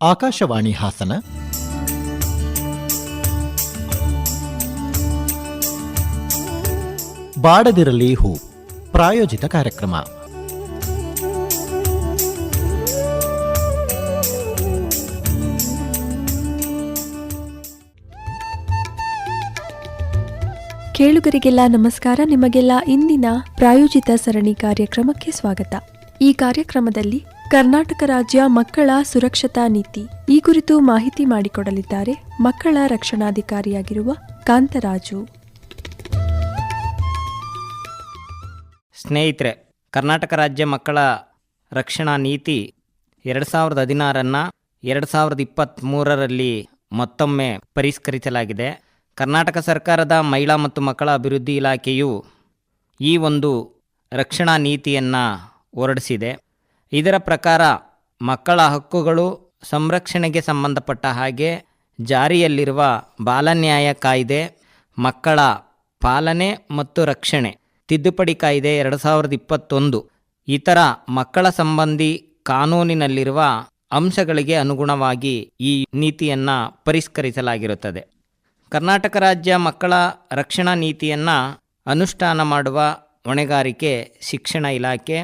ಆಕಾಶವಾಣಿ ಹಾಸನ. ಬಾಡದಿರಲಿ ಹೂ, ಪ್ರಾಯೋಜಿತ ಕಾರ್ಯಕ್ರಮ. ಕೇಳುಗರಿಗೆಲ್ಲ ನಮಸ್ಕಾರ, ನಿಮಗೆಲ್ಲ ಇಂದಿನ ಪ್ರಾಯೋಜಿತ ಸರಣಿ ಕಾರ್ಯಕ್ರಮಕ್ಕೆ ಸ್ವಾಗತ. ಈ ಕಾರ್ಯಕ್ರಮದಲ್ಲಿ ಕರ್ನಾಟಕ ರಾಜ್ಯ ಮಕ್ಕಳ ಸುರಕ್ಷತಾ ನೀತಿ. ಈ ಕುರಿತು ಮಾಹಿತಿ ಮಾಡಿಕೊಡಲಿದ್ದಾರೆ ಮಕ್ಕಳ ರಕ್ಷಣಾಧಿಕಾರಿಯಾಗಿರುವ ಕಾಂತರಾಜು. ಸ್ನೇಹಿತರೆ, ಕರ್ನಾಟಕ ರಾಜ್ಯ ಮಕ್ಕಳ ರಕ್ಷಣಾ ನೀತಿ ಎರಡು ಸಾವಿರದ ಹದಿನಾರನ್ನು ಎರಡು ಸಾವಿರದ ಇಪ್ಪತ್ತ್ಮೂರರಲ್ಲಿ ಮತ್ತೊಮ್ಮೆ ಪರಿಷ್ಕರಿಸಲಾಗಿದೆ. ಕರ್ನಾಟಕ ಸರ್ಕಾರದ ಮಹಿಳಾ ಮತ್ತು ಮಕ್ಕಳ ಅಭಿವೃದ್ಧಿ ಇಲಾಖೆಯು ಈ ಒಂದು ರಕ್ಷಣಾ ನೀತಿಯನ್ನು ಹೊರಡಿಸಿದೆ. ಇದರ ಪ್ರಕಾರ ಮಕ್ಕಳ ಹಕ್ಕುಗಳು ಸಂರಕ್ಷಣೆಗೆ ಸಂಬಂಧಪಟ್ಟ ಹಾಗೆ ಜಾರಿಯಲ್ಲಿರುವ ಬಾಲನ್ಯಾಯ ಕಾಯ್ದೆ, ಮಕ್ಕಳ ಪಾಲನೆ ಮತ್ತು ರಕ್ಷಣೆ, ತಿದ್ದುಪಡಿ ಕಾಯ್ದೆ ಎರಡು ಸಾವಿರದ ಇಪ್ಪತ್ತೊಂದು, ಇತರ ಮಕ್ಕಳ ಸಂಬಂಧಿ ಕಾನೂನಿನಲ್ಲಿರುವ ಅಂಶಗಳಿಗೆ ಅನುಗುಣವಾಗಿ ಈ ನೀತಿಯನ್ನು ಪರಿಷ್ಕರಿಸಲಾಗಿರುತ್ತದೆ. ಕರ್ನಾಟಕ ರಾಜ್ಯ ಮಕ್ಕಳ ರಕ್ಷಣಾ ನೀತಿಯನ್ನು ಅನುಷ್ಠಾನ ಮಾಡುವ ಹೊಣೆಗಾರಿಕೆ ಶಿಕ್ಷಣ ಇಲಾಖೆ,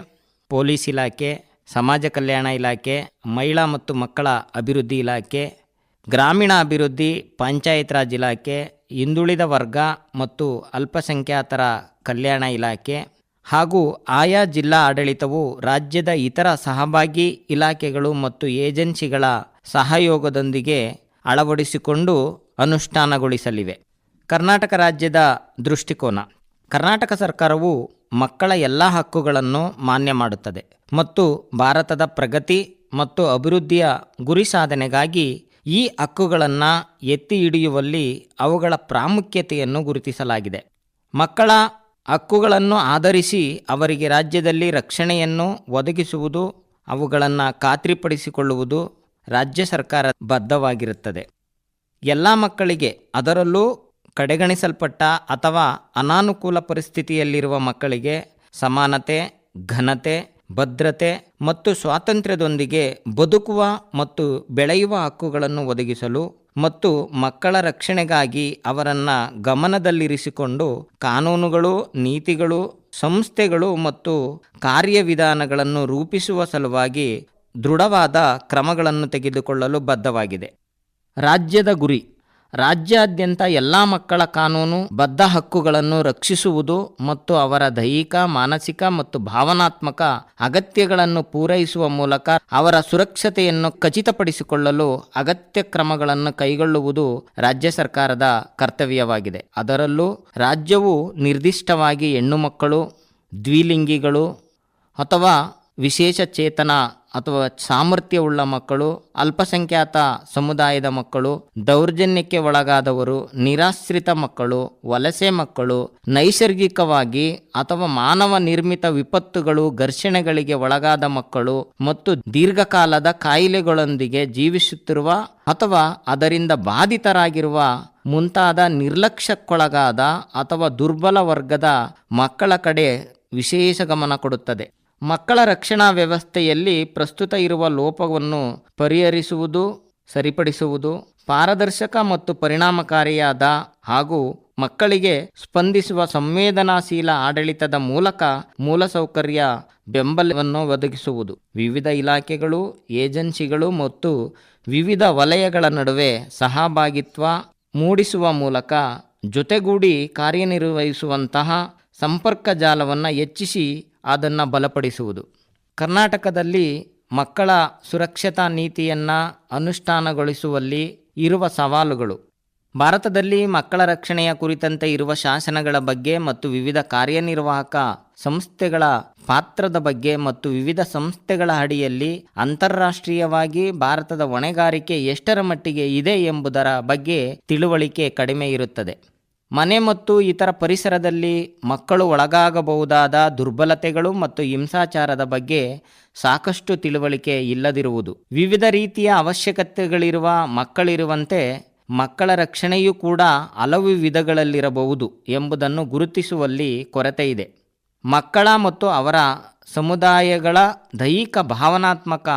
ಪೊಲೀಸ್ ಇಲಾಖೆ ಸಮಾಜ ಕಲ್ಯಾಣ ಇಲಾಖೆ, ಮಹಿಳಾ ಮತ್ತು ಮಕ್ಕಳ ಅಭಿವೃದ್ಧಿ ಇಲಾಖೆ, ಗ್ರಾಮೀಣ ಅಭಿವೃದ್ಧಿ, ಪಂಚಾಯತ್ ರಾಜ್ ಇಲಾಖೆ, ಹಿಂದುಳಿದ ವರ್ಗ ಮತ್ತು ಅಲ್ಪಸಂಖ್ಯಾತರ ಕಲ್ಯಾಣ ಇಲಾಖೆ ಹಾಗೂ ಆಯಾ ಜಿಲ್ಲಾ ಆಡಳಿತವು ರಾಜ್ಯದ ಇತರ ಸಹಭಾಗಿ ಇಲಾಖೆಗಳು ಮತ್ತು ಏಜೆನ್ಸಿಗಳ ಸಹಯೋಗದೊಂದಿಗೆ ಅಳವಡಿಸಿಕೊಂಡು ಅನುಷ್ಠಾನಗೊಳಿಸಲಿವೆ. ಕರ್ನಾಟಕ ರಾಜ್ಯದ ದೃಷ್ಟಿಕೋನ. ಕರ್ನಾಟಕ ಸರ್ಕಾರವು ಮಕ್ಕಳ ಎಲ್ಲ ಹಕ್ಕುಗಳನ್ನು ಮಾನ್ಯ ಮಾಡುತ್ತದೆ ಮತ್ತು ಭಾರತದ ಪ್ರಗತಿ ಮತ್ತು ಅಭಿವೃದ್ಧಿಯ ಗುರಿ ಸಾಧನೆಗಾಗಿ ಈ ಹಕ್ಕುಗಳನ್ನು ಎತ್ತಿ ಹಿಡಿಯುವಲ್ಲಿ ಅವುಗಳ ಪ್ರಾಮುಖ್ಯತೆಯನ್ನು ಗುರುತಿಸಲಾಗಿದೆ. ಮಕ್ಕಳ ಹಕ್ಕುಗಳನ್ನು ಆಧರಿಸಿ ಅವರಿಗೆ ರಾಜ್ಯದಲ್ಲಿ ರಕ್ಷಣೆಯನ್ನು ಒದಗಿಸುವುದು, ಅವುಗಳನ್ನು ಖಾತ್ರಿಪಡಿಸಿಕೊಳ್ಳುವುದು ರಾಜ್ಯ ಸರ್ಕಾರ ಬದ್ಧವಾಗಿರುತ್ತದೆ. ಎಲ್ಲ ಮಕ್ಕಳಿಗೆ ಅದರಲ್ಲೂ ಕಡೆಗಣಿಸಲ್ಪಟ್ಟ ಅಥವಾ ಅನಾನುಕೂಲ ಪರಿಸ್ಥಿತಿಯಲ್ಲಿರುವ ಮಕ್ಕಳಿಗೆ ಸಮಾನತೆ, ಘನತೆ, ಭದ್ರತೆ ಮತ್ತು ಸ್ವಾತಂತ್ರ್ಯದೊಂದಿಗೆ ಬದುಕುವ ಮತ್ತು ಬೆಳೆಯುವ ಹಕ್ಕುಗಳನ್ನು ಒದಗಿಸಲು ಮತ್ತು ಮಕ್ಕಳ ರಕ್ಷಣೆಗಾಗಿ ಅವರನ್ನು ಗಮನದಲ್ಲಿರಿಸಿಕೊಂಡು ಕಾನೂನುಗಳು, ನೀತಿಗಳು, ಸಂಸ್ಥೆಗಳು ಮತ್ತು ಕಾರ್ಯವಿಧಾನಗಳನ್ನು ರೂಪಿಸುವ ಸಲುವಾಗಿ ದೃಢವಾದ ಕ್ರಮಗಳನ್ನು ತೆಗೆದುಕೊಳ್ಳಲು ಬದ್ಧವಾಗಿದೆ. ರಾಜ್ಯದ ಗುರಿ. ರಾಜ್ಯಾದ್ಯಂತ ಎಲ್ಲ ಮಕ್ಕಳ ಕಾನೂನು, ಬದ್ಧ ಹಕ್ಕುಗಳನ್ನು ರಕ್ಷಿಸುವುದು ಮತ್ತು ಅವರ ದೈಹಿಕ, ಮಾನಸಿಕ ಮತ್ತು ಭಾವನಾತ್ಮಕ ಅಗತ್ಯಗಳನ್ನು ಪೂರೈಸುವ ಮೂಲಕ ಅವರ ಸುರಕ್ಷತೆಯನ್ನು ಖಚಿತಪಡಿಸಿಕೊಳ್ಳಲು ಅಗತ್ಯ ಕ್ರಮಗಳನ್ನು ಕೈಗೊಳ್ಳುವುದು ರಾಜ್ಯ ಸರ್ಕಾರದ ಕರ್ತವ್ಯವಾಗಿದೆ. ಅದರಲ್ಲೂ ರಾಜ್ಯವು ನಿರ್ದಿಷ್ಟವಾಗಿ ಹೆಣ್ಣು ಮಕ್ಕಳು ದ್ವಿಲಿಂಗಿಗಳು ಅಥವಾ ವಿಶೇಷ ಚೇತನ ಅಥವಾ ಸಾಮರ್ಥ್ಯವುಳ್ಳ ಮಕ್ಕಳು, ಅಲ್ಪಸಂಖ್ಯಾತ ಸಮುದಾಯದ ಮಕ್ಕಳು, ದೌರ್ಜನ್ಯಕ್ಕೆ ಒಳಗಾದವರು, ನಿರಾಶ್ರಿತ ಮಕ್ಕಳು, ವಲಸೆ ಮಕ್ಕಳು, ನೈಸರ್ಗಿಕವಾಗಿ ಅಥವಾ ಮಾನವ ನಿರ್ಮಿತ ವಿಪತ್ತುಗಳು, ಘರ್ಷಣೆಗಳಿಗೆ ಒಳಗಾದ ಮಕ್ಕಳು ಮತ್ತು ದೀರ್ಘಕಾಲದ ಕಾಯಿಲೆಗಳೊಂದಿಗೆ ಜೀವಿಸುತ್ತಿರುವ ಅಥವಾ ಅದರಿಂದ ಬಾಧಿತರಾಗಿರುವ ಮುಂತಾದ ನಿರ್ಲಕ್ಷ್ಯಕ್ಕೊಳಗಾದ ಅಥವಾ ದುರ್ಬಲ ವರ್ಗದ ಮಕ್ಕಳ ಕಡೆ ವಿಶೇಷ ಗಮನ ಕೊಡುತ್ತದೆ. ಮಕ್ಕಳ ರಕ್ಷಣಾ ವ್ಯವಸ್ಥೆಯಲ್ಲಿ ಪ್ರಸ್ತುತ ಇರುವ ಲೋಪವನ್ನು ಪರಿಹರಿಸುವುದು, ಸರಿಪಡಿಸುವುದು, ಪಾರದರ್ಶಕ ಮತ್ತು ಪರಿಣಾಮಕಾರಿಯಾದ ಹಾಗೂ ಮಕ್ಕಳಿಗೆ ಸ್ಪಂದಿಸುವ ಸಂವೇದನಾಶೀಲ ಆಡಳಿತದ ಮೂಲಕ ಮೂಲಸೌಕರ್ಯ ಬೆಂಬಲವನ್ನು ಒದಗಿಸುವುದು. ವಿವಿಧ ಇಲಾಖೆಗಳು, ಏಜೆನ್ಸಿಗಳು ಮತ್ತು ವಿವಿಧ ವಲಯಗಳ ನಡುವೆ ಸಹಭಾಗಿತ್ವ ಮೂಡಿಸುವ ಮೂಲಕ ಜೊತೆಗೂಡಿ ಕಾರ್ಯನಿರ್ವಹಿಸುವಂತಹ ಸಂಪರ್ಕ ಜಾಲವನ್ನು ಹೆಚ್ಚಿಸಿ ಅದನ್ನು ಬಲಪಡಿಸುವುದು. ಕರ್ನಾಟಕದಲ್ಲಿ ಮಕ್ಕಳ ಸುರಕ್ಷತಾ ನೀತಿಯನ್ನು ಅನುಷ್ಠಾನಗೊಳಿಸುವಲ್ಲಿ ಇರುವ ಸವಾಲುಗಳು. ಭಾರತದಲ್ಲಿ ಮಕ್ಕಳ ರಕ್ಷಣೆಯ ಕುರಿತಂತೆ ಇರುವ ಶಾಸನಗಳ ಬಗ್ಗೆ ಮತ್ತು ವಿವಿಧ ಕಾರ್ಯನಿರ್ವಾಹಕ ಸಂಸ್ಥೆಗಳ ಪಾತ್ರದ ಬಗ್ಗೆ ಮತ್ತು ವಿವಿಧ ಸಂಸ್ಥೆಗಳ ಅಡಿಯಲ್ಲಿ ಅಂತಾರಾಷ್ಟ್ರೀಯವಾಗಿ ಭಾರತದ ಹೊಣೆಗಾರಿಕೆ ಎಷ್ಟರ ಮಟ್ಟಿಗೆ ಇದೆ ಎಂಬುದರ ಬಗ್ಗೆ ತಿಳುವಳಿಕೆ ಕಡಿಮೆ ಇರುತ್ತದೆ. ಮನೆ ಮತ್ತು ಇತರ ಪರಿಸರದಲ್ಲಿ ಮಕ್ಕಳು ಒಳಗಾಗಬಹುದಾದ ದುರ್ಬಲತೆಗಳು ಮತ್ತು ಹಿಂಸಾಚಾರದ ಬಗ್ಗೆ ಸಾಕಷ್ಟು ತಿಳುವಳಿಕೆ ಇಲ್ಲದಿರುವುದು. ವಿವಿಧ ರೀತಿಯ ಅವಶ್ಯಕತೆಗಳಿರುವ ಮಕ್ಕಳಿರುವಂತೆ ಮಕ್ಕಳ ರಕ್ಷಣೆಯೂ ಕೂಡ ಹಲವು ವಿಧಗಳಲ್ಲಿರಬಹುದು ಎಂಬುದನ್ನು ಗುರುತಿಸುವಲ್ಲಿ ಕೊರತೆ ಇದೆ. ಮಕ್ಕಳ ಮತ್ತು ಅವರ ಸಮುದಾಯಗಳ ದೈಹಿಕ, ಭಾವನಾತ್ಮಕ,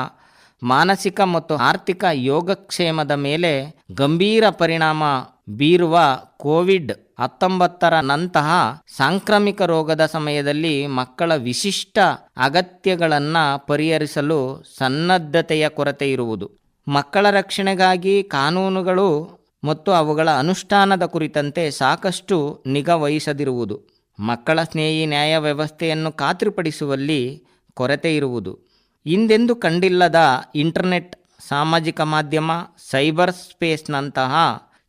ಮಾನಸಿಕ ಮತ್ತು ಆರ್ಥಿಕ ಯೋಗಕ್ಷೇಮದ ಮೇಲೆ ಗಂಭೀರ ಪರಿಣಾಮ ಬೀರುವ ಕೋವಿಡ್ ಹತ್ತೊಂಬತ್ತರ ನಂತಹ ಸಾಂಕ್ರಾಮಿಕ ರೋಗದ ಸಮಯದಲ್ಲಿ ಮಕ್ಕಳ ವಿಶಿಷ್ಟ ಅಗತ್ಯಗಳನ್ನು ಪರಿಹರಿಸಲು ಸನ್ನದ್ಧತೆಯ ಕೊರತೆ ಇರುವುದು. ಮಕ್ಕಳ ರಕ್ಷಣೆಗಾಗಿ ಕಾನೂನುಗಳು ಮತ್ತು ಅವುಗಳ ಅನುಷ್ಠಾನದ ಕುರಿತಂತೆ ಸಾಕಷ್ಟು ನಿಗಾವಹಿಸದಿರುವುದು ಮಕ್ಕಳ ಸ್ನೇಹಿ ನ್ಯಾಯ ವ್ಯವಸ್ಥೆಯನ್ನು ಖಾತ್ರಿಪಡಿಸುವಲ್ಲಿ ಕೊರತೆ ಇರುವುದು. ಹಿಂದೆಂದು ಕಂಡಿಲ್ಲದ ಇಂಟರ್ನೆಟ್, ಸಾಮಾಜಿಕ ಮಾಧ್ಯಮ, ಸೈಬರ್ ಸ್ಪೇಸ್ನಂತಹ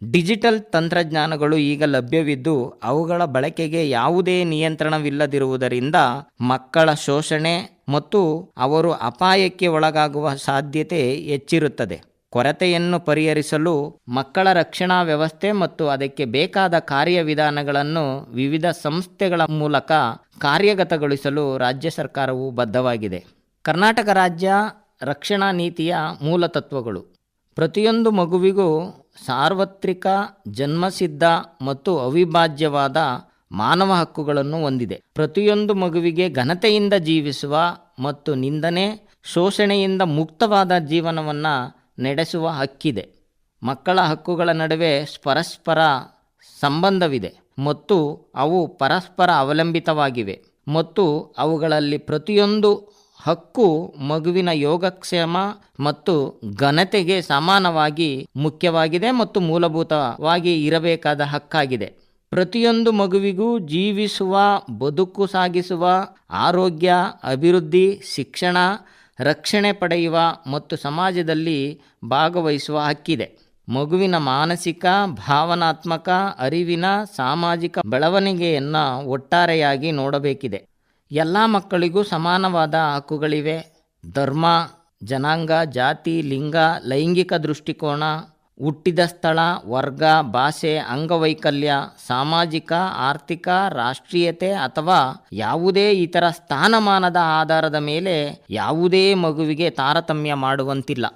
ಡಿಜಿಟಲ್ ತಂತ್ರಜ್ಞಾನಗಳು ಈಗ ಲಭ್ಯವಿದ್ದು ಅವುಗಳ ಬಳಕೆಗೆ ಯಾವುದೇ ನಿಯಂತ್ರಣವಿಲ್ಲದಿರುವುದರಿಂದ ಮಕ್ಕಳ ಶೋಷಣೆ ಮತ್ತು ಅವರು ಅಪಾಯಕ್ಕೆ ಒಳಗಾಗುವ ಸಾಧ್ಯತೆ ಹೆಚ್ಚಿರುತ್ತದೆ. ಕೊರತೆಯನ್ನು ಪರಿಹರಿಸಲು ಮಕ್ಕಳ ರಕ್ಷಣಾ ವ್ಯವಸ್ಥೆ ಮತ್ತು ಅದಕ್ಕೆ ಬೇಕಾದ ಕಾರ್ಯವಿಧಾನಗಳನ್ನು ವಿವಿಧ ಸಂಸ್ಥೆಗಳ ಮೂಲಕ ಕಾರ್ಯಗತಗೊಳಿಸಲು ರಾಜ್ಯ ಸರ್ಕಾರವು ಬದ್ಧವಾಗಿದೆ. ಕರ್ನಾಟಕ ರಾಜ್ಯ ರಕ್ಷಣಾ ನೀತಿಯ ಮೂಲ ತತ್ವಗಳು. ಪ್ರತಿಯೊಂದು ಮಗುವಿಗೂ ಸಾರ್ವತ್ರಿಕ, ಜನ್ಮಸಿದ್ಧ ಮತ್ತು ಅವಿಭಾಜ್ಯವಾದ ಮಾನವ ಹಕ್ಕುಗಳನ್ನು ಹೊಂದಿದೆ. ಪ್ರತಿಯೊಂದು ಮಗುವಿಗೆ ಘನತೆಯಿಂದ ಜೀವಿಸುವ ಮತ್ತು ನಿಂದನೆ, ಶೋಷಣೆಯಿಂದ ಮುಕ್ತವಾದ ಜೀವನವನ್ನು ನಡೆಸುವ ಹಕ್ಕಿದೆ. ಮಕ್ಕಳ ಹಕ್ಕುಗಳ ನಡುವೆ ಪರಸ್ಪರ ಸಂಬಂಧವಿದೆ ಮತ್ತು ಅವು ಪರಸ್ಪರ ಅವಲಂಬಿತವಾಗಿವೆ ಮತ್ತು ಅವುಗಳಲ್ಲಿ ಪ್ರತಿಯೊಂದು ಹಕ್ಕು ಮಗುವಿನ ಯೋಗಕ್ಷೇಮ ಮತ್ತು ಘನತೆಗೆ ಸಮಾನವಾಗಿ ಮುಖ್ಯವಾಗಿದೆ ಮತ್ತು ಮೂಲಭೂತವಾಗಿ ಇರಬೇಕಾದ ಹಕ್ಕಾಗಿದೆ. ಪ್ರತಿಯೊಂದು ಮಗುವಿಗೂ ಜೀವಿಸುವ, ಬದುಕು ಸಾಗಿಸುವ, ಆರೋಗ್ಯ, ಅಭಿವೃದ್ಧಿ, ಶಿಕ್ಷಣ, ರಕ್ಷಣೆ ಪಡೆಯುವ ಮತ್ತು ಸಮಾಜದಲ್ಲಿ ಭಾಗವಹಿಸುವ ಹಕ್ಕಿದೆ. ಮಗುವಿನ ಮಾನಸಿಕ, ಭಾವನಾತ್ಮಕ, ಅರಿವಿನ, ಸಾಮಾಜಿಕ ಬೆಳವಣಿಗೆಯನ್ನು ಒಟ್ಟಾರೆಯಾಗಿ ನೋಡಬೇಕಿದೆ. ಎಲ್ಲ ಮಕ್ಕಳಿಗೂ ಸಮಾನವಾದ ಹಕ್ಕುಗಳಿವೆ. ಧರ್ಮ, ಜನಾಂಗ, ಜಾತಿ, ಲಿಂಗ, ಲೈಂಗಿಕ ದೃಷ್ಟಿಕೋನ, ಹುಟ್ಟಿದ ಸ್ಥಳ, ವರ್ಗ, ಭಾಷೆ, ಅಂಗವೈಕಲ್ಯ, ಸಾಮಾಜಿಕ, ಆರ್ಥಿಕ, ರಾಷ್ಟ್ರೀಯತೆ ಅಥವಾ ಯಾವುದೇ ಇತರ ಸ್ಥಾನಮಾನದ ಆಧಾರದ ಮೇಲೆ ಯಾವುದೇ ಮಗುವಿಗೆ ತಾರತಮ್ಯ ಮಾಡುವಂತಿಲ್ಲ.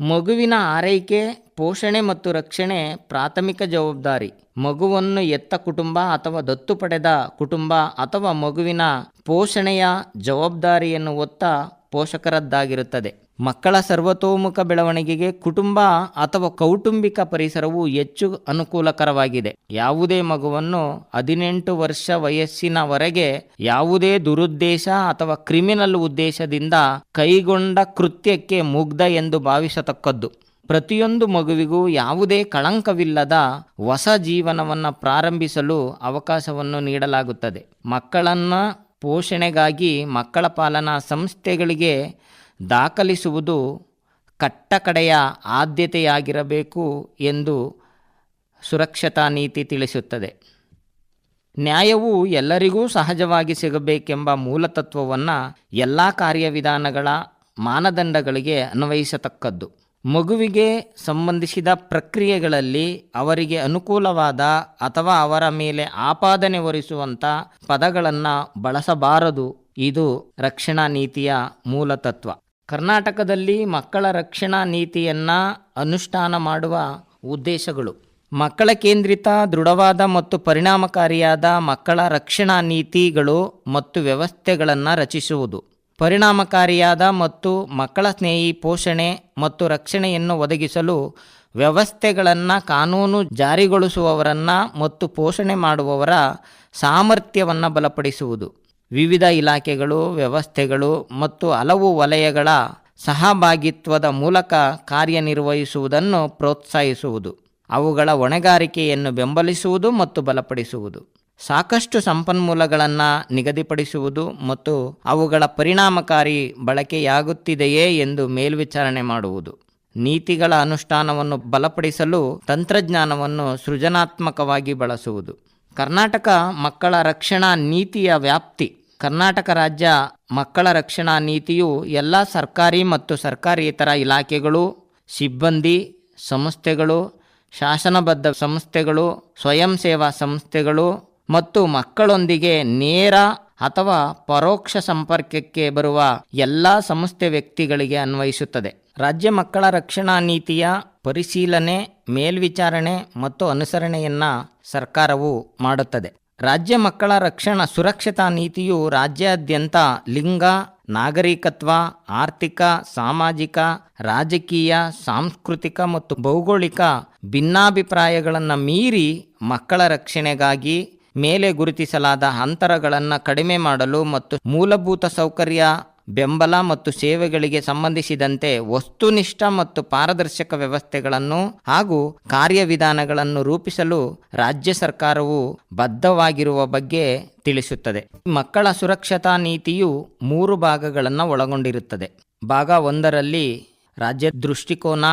ಮಗುವಿನ ಆರೈಕೆ ಪೋಷಣೆ ಮತ್ತು ರಕ್ಷಣೆ ಪ್ರಾಥಮಿಕ ಜವಾಬ್ದಾರಿ. ಮಗುವನ್ನು ಎತ್ತ ಕುಟುಂಬ ಅಥವಾ ದತ್ತು ಪಡೆದ ಕುಟುಂಬ ಅಥವಾ ಮಗುವಿನ ಪೋಷಣೆಯ ಜವಾಬ್ದಾರಿಯನ್ನು ಒತ್ತ ಪೋಷಕರದ್ದಾಗಿರುತ್ತದೆ. ಮಕ್ಕಳ ಸರ್ವತೋಮುಖ ಬೆಳವಣಿಗೆಗೆ ಕುಟುಂಬ ಅಥವಾ ಕೌಟುಂಬಿಕ ಪರಿಸರವು ಹೆಚ್ಚು ಅನುಕೂಲಕರವಾಗಿದೆ. ಯಾವುದೇ ಮಗುವನ್ನು ಹದಿನೆಂಟು ವರ್ಷ ವಯಸ್ಸಿನವರೆಗೆ ಯಾವುದೇ ದುರುದ್ದೇಶ ಅಥವಾ ಕ್ರಿಮಿನಲ್ ಉದ್ದೇಶದಿಂದ ಕೈಗೊಂಡ ಕೃತ್ಯಕ್ಕೆ ಮುಗ್ಧ ಎಂದು ಭಾವಿಸತಕ್ಕದ್ದು. ಪ್ರತಿಯೊಂದು ಮಗುವಿಗೂ ಯಾವುದೇ ಕಳಂಕವಿಲ್ಲದ ಹೊಸ ಜೀವನವನ್ನು ಪ್ರಾರಂಭಿಸಲು ಅವಕಾಶವನ್ನು ನೀಡಲಾಗುತ್ತದೆ. ಮಕ್ಕಳನ್ನು ಪೋಷಣೆಗಾಗಿ ಮಕ್ಕಳ ಪಾಲನಾ ಸಂಸ್ಥೆಗಳಿಗೆ ದಾಖಲಿಸುವುದು ಕಟ್ಟಕಡೆಯ ಆದ್ಯತೆಯಾಗಿರಬೇಕು ಎಂದು ಸುರಕ್ಷತಾ ನೀತಿ ತಿಳಿಸುತ್ತದೆ. ನ್ಯಾಯವು ಎಲ್ಲರಿಗೂ ಸಹಜವಾಗಿ ಸಿಗಬೇಕೆಂಬ ಮೂಲತತ್ವವನ್ನು ಎಲ್ಲ ಕಾರ್ಯವಿಧಾನಗಳ ಮಾನದಂಡಗಳಿಗೆ ಅನ್ವಯಿಸತಕ್ಕದ್ದು. ಮಗುವಿಗೆ ಸಂಬಂಧಿಸಿದ ಪ್ರಕ್ರಿಯೆಗಳಲ್ಲಿ ಅವರಿಗೆ ಅನುಕೂಲವಾದ ಅಥವಾ ಅವರ ಮೇಲೆ ಆಪಾದನೆ ಹೊರಿಸುವಂಥ ಪದಗಳನ್ನು ಬಳಸಬಾರದು. ಇದು ರಕ್ಷಣಾ ನೀತಿಯ ಮೂಲತತ್ವ ಕರ್ನಾಟಕದಲ್ಲಿ ಮಕ್ಕಳ ರಕ್ಷಣಾ ನೀತಿಯನ್ನು ಅನುಷ್ಠಾನ ಮಾಡುವ ಉದ್ದೇಶಗಳು. ಮಕ್ಕಳ ಕೇಂದ್ರಿತ, ದೃಢವಾದ ಮತ್ತು ಪರಿಣಾಮಕಾರಿಯಾದ ಮಕ್ಕಳ ರಕ್ಷಣಾ ನೀತಿಗಳು ಮತ್ತು ವ್ಯವಸ್ಥೆಗಳನ್ನು ರಚಿಸುವುದು. ಪರಿಣಾಮಕಾರಿಯಾದ ಮತ್ತು ಮಕ್ಕಳ ಸ್ನೇಹಿ ಪೋಷಣೆ ಮತ್ತು ರಕ್ಷಣೆಯನ್ನು ಒದಗಿಸಲು ವ್ಯವಸ್ಥೆಗಳನ್ನು ಕಾನೂನು ಜಾರಿಗೊಳಿಸುವವರನ್ನು ಮತ್ತು ಪೋಷಣೆ ಮಾಡುವವರ ಸಾಮರ್ಥ್ಯವನ್ನು ಬಲಪಡಿಸುವುದು. ವಿವಿಧ ಇಲಾಖೆಗಳು, ವ್ಯವಸ್ಥೆಗಳು ಮತ್ತು ಹಲವು ವಲಯಗಳ ಸಹಭಾಗಿತ್ವದ ಮೂಲಕ ಕಾರ್ಯನಿರ್ವಹಿಸುವುದನ್ನು ಪ್ರೋತ್ಸಾಹಿಸುವುದು. ಅವುಗಳ ಹೊಣೆಗಾರಿಕೆಯನ್ನು ಬೆಂಬಲಿಸುವುದು ಮತ್ತು ಬಲಪಡಿಸುವುದು. ಸಾಕಷ್ಟು ಸಂಪನ್ಮೂಲಗಳನ್ನು ನಿಗದಿಪಡಿಸುವುದು ಮತ್ತು ಅವುಗಳ ಪರಿಣಾಮಕಾರಿ ಬಳಕೆಯಾಗುತ್ತಿದೆಯೇ ಎಂದು ಮೇಲ್ವಿಚಾರಣೆ ಮಾಡುವುದು. ನೀತಿಗಳ ಅನುಷ್ಠಾನವನ್ನು ಬಲಪಡಿಸಲು ತಂತ್ರಜ್ಞಾನವನ್ನು ಸೃಜನಾತ್ಮಕವಾಗಿ ಬಳಸುವುದು. ಕರ್ನಾಟಕ ಮಕ್ಕಳ ರಕ್ಷಣಾ ನೀತಿಯ ವ್ಯಾಪ್ತಿ. ಕರ್ನಾಟಕ ರಾಜ್ಯ ಮಕ್ಕಳ ರಕ್ಷಣಾ ನೀತಿಯು ಎಲ್ಲ ಸರ್ಕಾರಿ ಮತ್ತು ಸರ್ಕಾರೇತರ ಇಲಾಖೆಗಳು, ಸಿಬ್ಬಂದಿ, ಸಂಸ್ಥೆಗಳು, ಶಾಸನಬದ್ಧ ಸಂಸ್ಥೆಗಳು, ಸ್ವಯಂ ಸೇವಾ ಸಂಸ್ಥೆಗಳು ಮತ್ತು ಮಕ್ಕಳೊಂದಿಗೆ ನೇರ ಅಥವಾ ಪರೋಕ್ಷ ಸಂಪರ್ಕಕ್ಕೆ ಬರುವ ಎಲ್ಲ ಸಂಸ್ಥೆ ವ್ಯಕ್ತಿಗಳಿಗೆ ಅನ್ವಯಿಸುತ್ತದೆ. ರಾಜ್ಯ ಮಕ್ಕಳ ರಕ್ಷಣಾ ನೀತಿಯ ಪರಿಶೀಲನೆ, ಮೇಲ್ವಿಚಾರಣೆ ಮತ್ತು ಅನುಸರಣೆಯನ್ನು ಸರ್ಕಾರವು ಮಾಡುತ್ತದೆ. ರಾಜ್ಯ ಮಕ್ಕಳ ರಕ್ಷಣಾ ಸುರಕ್ಷತಾ ನೀತಿಯು ರಾಜ್ಯಾದ್ಯಂತ ಲಿಂಗ, ನಾಗರಿಕತ್ವ, ಆರ್ಥಿಕ, ಸಾಮಾಜಿಕ, ರಾಜಕೀಯ, ಸಾಂಸ್ಕೃತಿಕ ಮತ್ತು ಭೌಗೋಳಿಕ ಭಿನ್ನಾಭಿಪ್ರಾಯಗಳನ್ನು ಮೀರಿ ಮಕ್ಕಳ ರಕ್ಷಣೆಗಾಗಿ ಮೇಲೆ ಗುರುತಿಸಲಾದ ಅಂತರಗಳನ್ನು ಕಡಿಮೆ ಮಾಡಲು ಮತ್ತು ಮೂಲಭೂತ ಸೌಕರ್ಯ, ಬೆಂಬಲ ಮತ್ತು ಸೇವೆಗಳಿಗೆ ಸಂಬಂಧಿಸಿದಂತೆ ವಸ್ತುನಿಷ್ಠ ಮತ್ತು ಪಾರದರ್ಶಕ ವ್ಯವಸ್ಥೆಗಳನ್ನು ಹಾಗೂ ಕಾರ್ಯವಿಧಾನಗಳನ್ನು ರೂಪಿಸಲು ರಾಜ್ಯ ಸರ್ಕಾರವು ಬದ್ಧವಾಗಿರುವ ಬಗ್ಗೆ ತಿಳಿಸುತ್ತದೆ. ಮಕ್ಕಳ ಸುರಕ್ಷತಾ ನೀತಿಯು ಮೂರು ಭಾಗಗಳನ್ನು ಒಳಗೊಂಡಿರುತ್ತದೆ. ಭಾಗ ಒಂದರಲ್ಲಿ ರಾಜ್ಯ ದೃಷ್ಟಿಕೋನ,